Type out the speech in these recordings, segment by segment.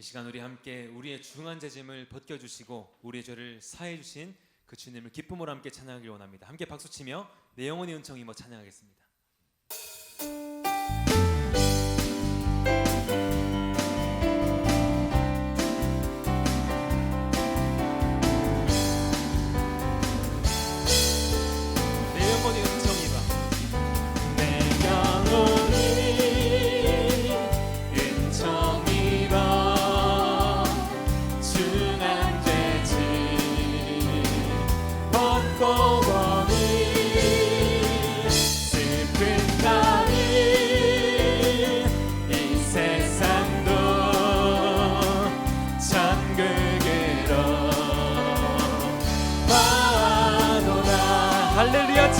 이 시간 우리 함께 우리의 중한 죄짐을 벗겨 주시고 우리의 죄를 사해 주신 그 주님을 기쁨으로 함께 찬양하길 원합니다. 함께 박수 치며 내 영혼의 은총 이모 찬양하겠습니다.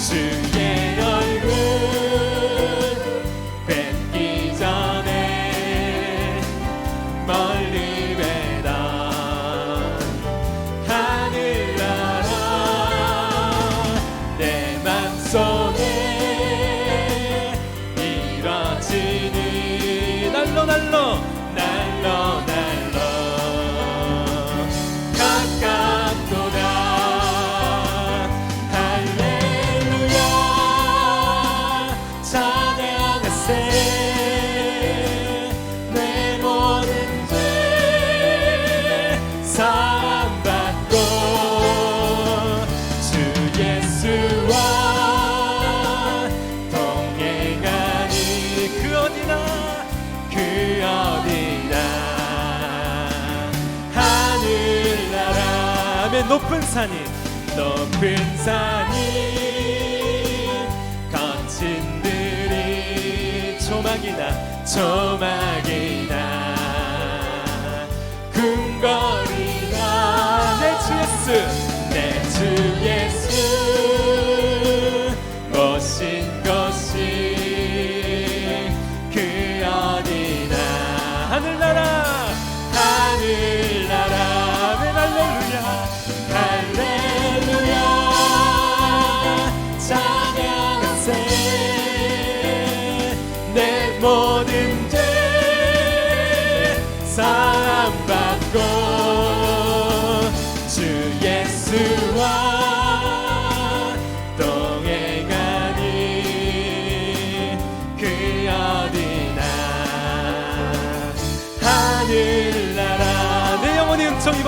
주의 얼굴 높은 산이 높은 산이. 거친 들이 조막이나 조막이나. 궁궐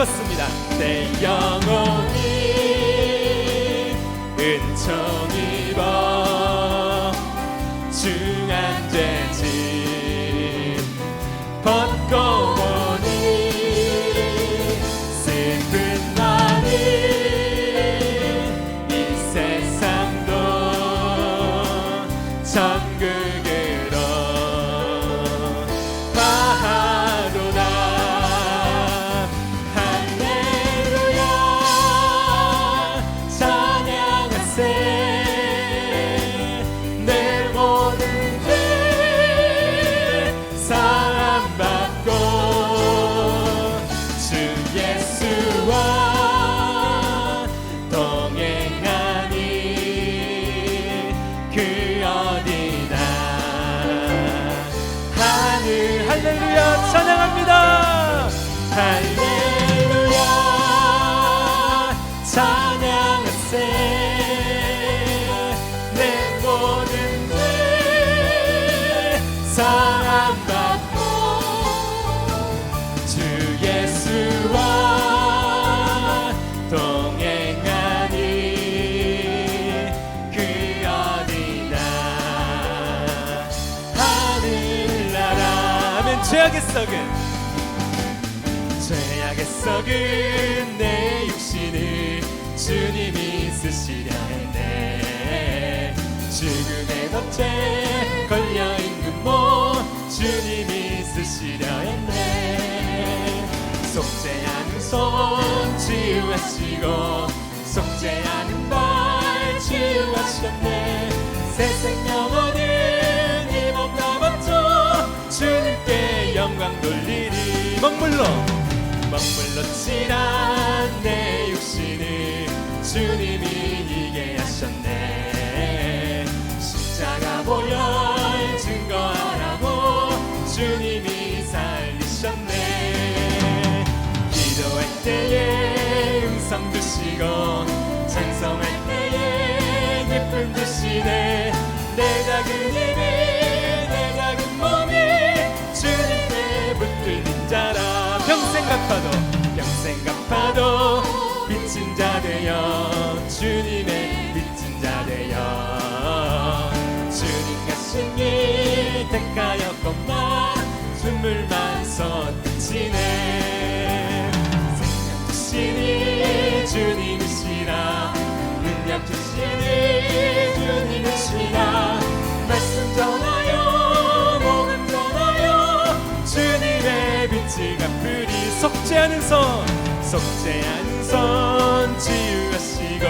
입었습니다. 내 영혼이 은총 입어 사랑받고 주 예수와 동행하니 그 어디나 하늘나라. 아멘. 죄악의 썩은. 죄악의 썩은 내 육신을 주님이 쓰시려 했네. 죽음의 덫에 쓰시려 했네. 속죄하는 손 치유하시고 속죄하는 발 치유하셨네. 새 생명 얻은 이몸 남았죠. 주님께 영광 돌리리. 먹물로. 먹물로 칠한 내 갚아도 평생 갚아도 빚진 자 되어 주님의 빚진 자 되어. 주님 가신 길 택하였건만 눈물만 솟구치네. 생명 주시니 주님이시라 속죄하는 손 속죄하는 손 치유하시고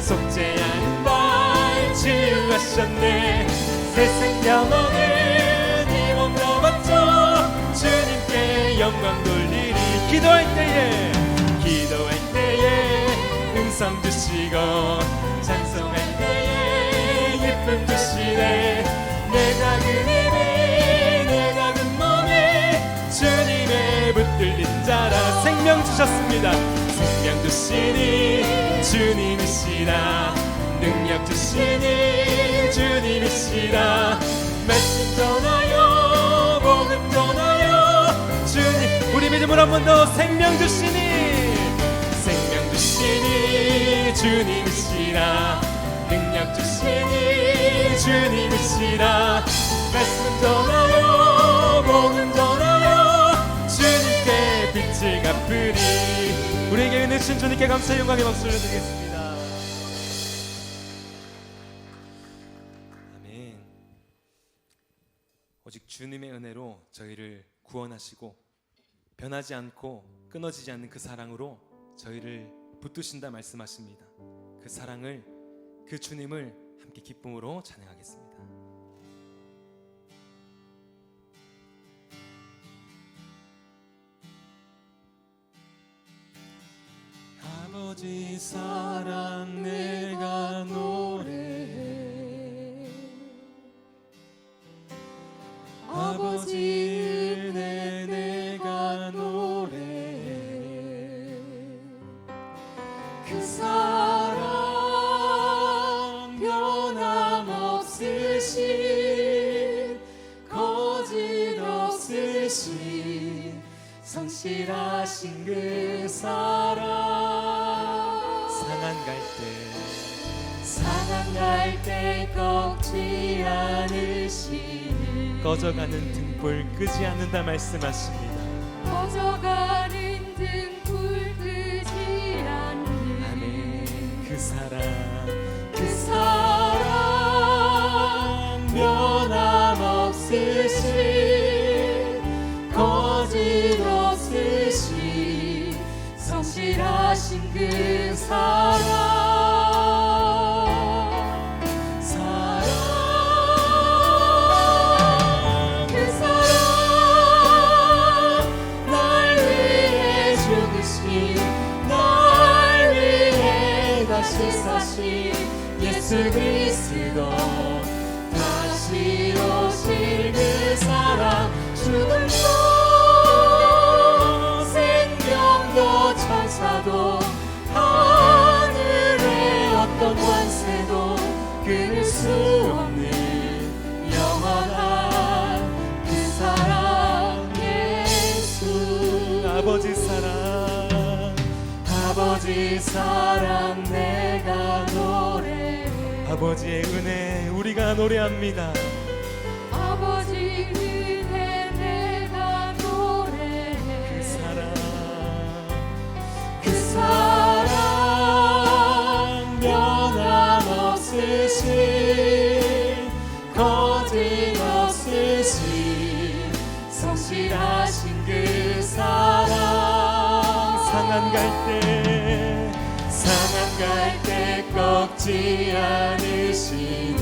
속죄하는 발 치유하셨네. 새 생명 얻은 이몸 넘었죠. 주님께 영광 돌리리. 기도할 때에 기도할 때에 음성 주시고 찬송할 때에 예쁨 주시네. 내 작은 힘 붙들린 자라 생명 주셨습니다. 생명 주시니 주님이시라. 능력 주시니 주님이시라. 말씀 전하여 복음 전하여 주님 우리 믿음을 한번 더 생명 주시니. 생명 주시니 주님이시라. 능력 주시니 주님이시라. 말씀 전하여 복음 전하여 주신 주님께 감사의 영광의 박수를 드리겠습니다 아멘 오직 주님의 은혜로 저희를 구원하시고 변하지 않고 끊어지지 않는 그 사랑으로 저희를 붙드신다 말씀하십니다. 그 사랑을 그 주님을 함께 기쁨으로 찬양하겠습니다. 아버지 지 않으시는 꺼져가는 등불 끄지 않는다 말씀하십니다. 꺼져가는 등불 끄지 않는 아멘 그 사랑 그 사랑 변함 없으신 거짓 없으신 성실하신 그 사랑 사랑 천사도 하늘의 어떤 권세도 끊을 수 없는 영원한 그 사랑 예수. 아버지 사랑. 아버지 사랑 내가 노래해. 아버지의 은혜 우리가 노래합니다 잊지 않으시는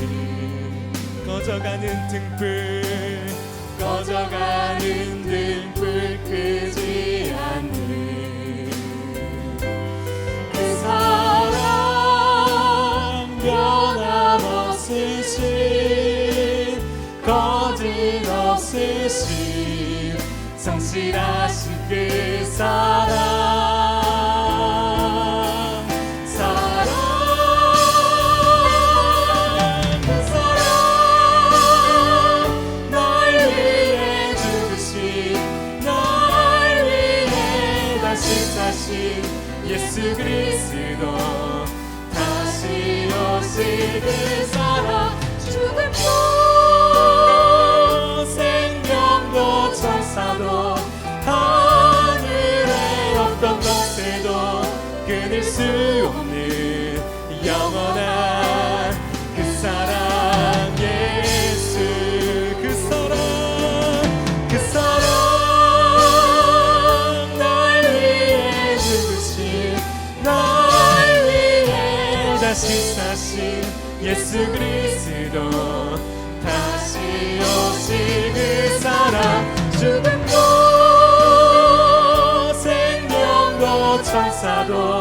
꺼져가는 등불 꺼져가는 등불 끄지 않는 그 사랑 변함없으신 거짓 없으신 성실하신 그 사랑 끊을 수 없는 영원한 그 사랑 예수 그 사랑 그 사랑. 날 위해 죽으신 날 위해 다시 사신 예수 그리스도. 다시 오신 그 사랑 죽음도 생명도 천사도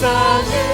sun